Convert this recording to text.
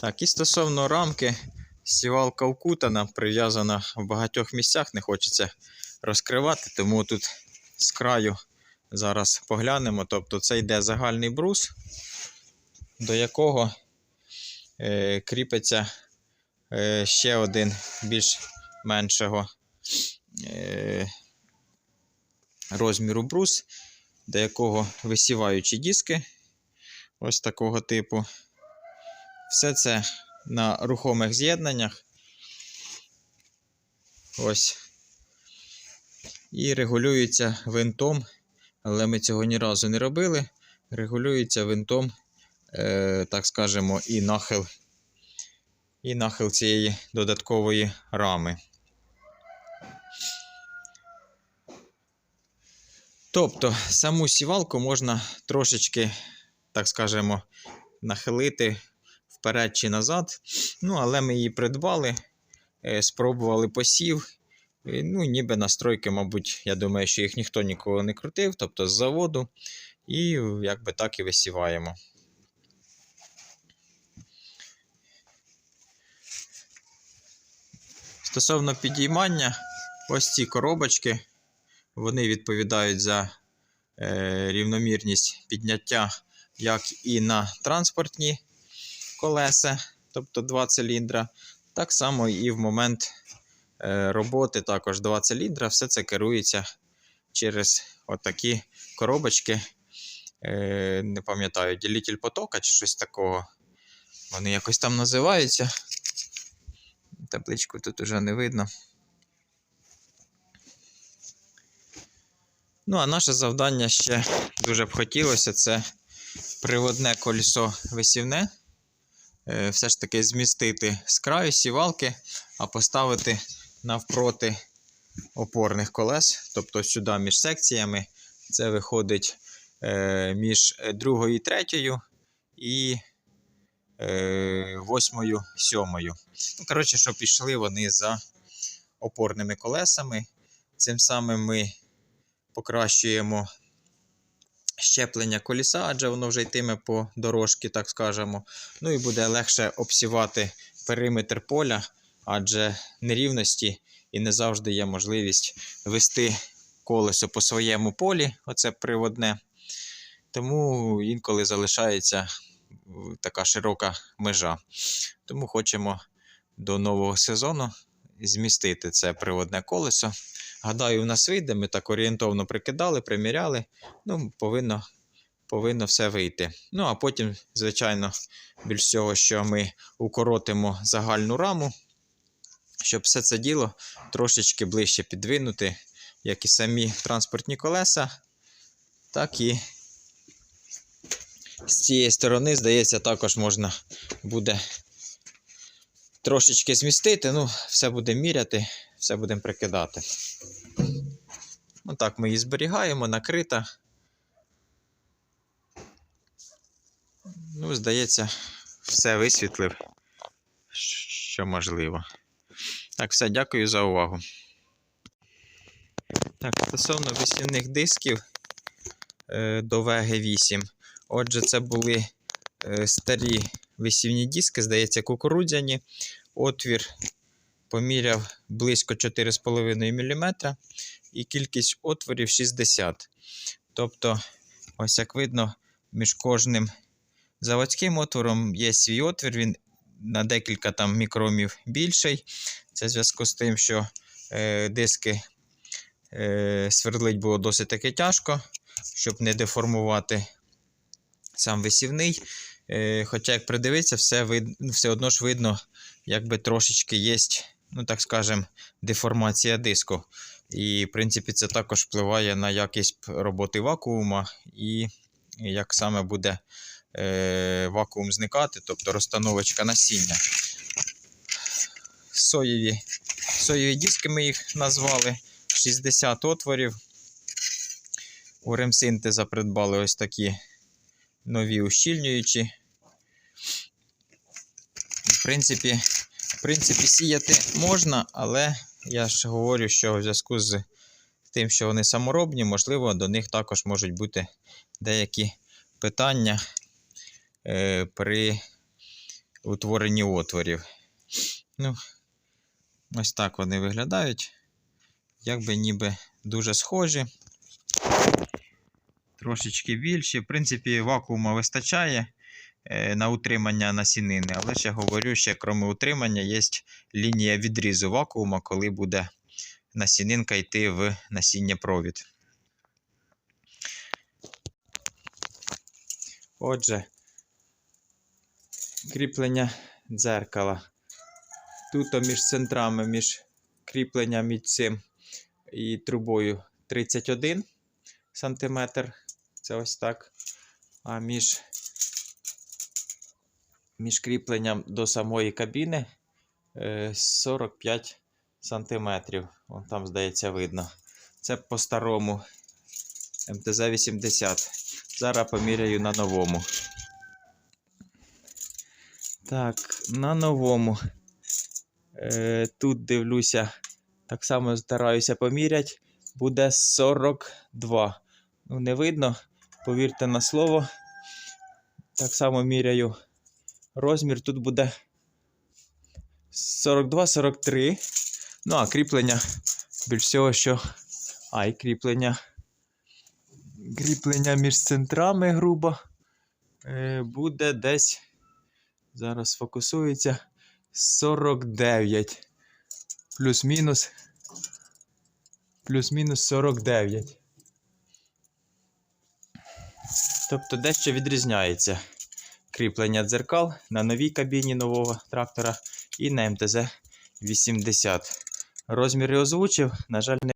Так, і стосовно рамки, сівалка вкутана, прив'язана в багатьох місцях, не хочеться розкривати, тому тут з краю зараз поглянемо. Тобто це йде загальний брус, до якого е, кріпиться е, ще один більш меншого е, розміру брус, до якого висіваючі диски ось такого типу. Все це на рухомих з'єднаннях. Ось. І регулюється винтом, але ми цього ні разу не робили. Регулюється винтом, е, так скажемо, і нахил, і нахил цієї додаткової рами. Тобто саму сівалку можна трошечки, так скажемо, нахилити вперед чи назад. Ну, але ми її придбали, е, спробували посів. Ну, ніби настройки, мабуть, я думаю, що їх ніхто ніколи не крутив, тобто з заводу. І якби так і висіваємо. Стосовно підіймання, ось ці коробочки, вони відповідають за е, рівномірність підняття як і на транспортні колеса, тобто два циліндра, так само і в момент е, роботи також два циліндра. Все це керується через отакі коробочки. Е, не пам'ятаю, ділитель потока чи щось такого. Вони якось там називаються. Табличку тут уже не видно. Ну, а наше завдання ще дуже б хотілося це приводне колесо висівне. Е, Все ж таки змістити з краю сівалки, а поставити навпроти опорних колес, тобто сюди між секціями. Це виходить е, між другою і третьою і е, восьмою, сьомою. Ну, коротше, щоб пішли вони за опорними колесами. Цим самим ми покращуємо щеплення коліса, адже воно вже йтиме по дорожці, так скажемо. Ну і буде легше обсівати периметр поля, адже нерівності і не завжди є можливість вести колесо по своєму полі, оце приводне. Тому інколи залишається така широка межа. Тому хочемо до нового сезону змістити це приводне колесо. Гадаю, у нас вийде. Ми так орієнтовно прикидали, приміряли. Ну, повинно, повинно все вийти. Ну, а потім, звичайно, більш всього, що ми укоротимо загальну раму, щоб все це діло трошечки ближче підвинути, як і самі транспортні колеса, так і з цієї сторони, здається, також можна буде трошечки змістити. Ну, все будемо міряти, все будемо прикидати. Отак ми її зберігаємо, накрита. Ну, здається, все висвітлив, що можливо. Так, все, дякую за увагу. Так, стосовно висівних дисків е, до VG8. Отже, це були е, старі висівні диски, здається, кукурудзяні. Отвір поміряв близько 4,5 мм і кількість отворів 60. Тобто, ось як видно, між кожним заводським отвором є свій отвір, він на декілька там мікромів більший. Це в зв'язку з тим, що е, диски е, свердлить було досить таки тяжко, щоб не деформувати сам висівний. Е, хоча, як придивитися, все вид... все одно ж видно, якби трошечки є, ну так скажемо, деформація диску. І, в принципі, це також впливає на якість роботи вакуума і як саме буде е, вакуум зникати, тобто розстановочка насіння. Соєві, соєві диски ми їх назвали 60 отворів. У ремсинтеза придбали ось такі нові ущільнюючі. Принципі, в принципі, сіяти можна, але я ж говорю, що в зв'язку з тим, що вони саморобні, можливо, до них також можуть бути деякі питання е, при утворенні отворів. Ну, ось так вони виглядають. Якби ніби дуже схожі. Трошечки більші. В принципі, вакуума вистачає на утримання насінини, але ще говорю, ще крім утримання, є лінія відрізу вакуума, коли буде насінинка йти в насіння провід. Отже, кріплення дзеркала. Тут між центрами, між кріпленням між цим і трубою 31 см. Це ось так. А між, між кріпленням до самої кабіни е, 45 см. Вон там, здається, видно. Це по-старому МТЗ-80. Зараз поміряю на новому. Так, на новому. Е, тут дивлюся, так само стараюся поміряти. Буде 42. Ну, не видно, повірте на слово. Так само міряю розмір. Тут буде 42-43. Ну, а кріплення більш всього, що. А, і кріплення. Кріплення між центрами грубо. Е, буде десь. Зараз фокусується. 49. Плюс-мінус. Плюс-мінус 49. Тобто дещо відрізняється кріплення дзеркал на новій кабіні нового трактора і на МТЗ 80. Розміри озвучив, на жаль, не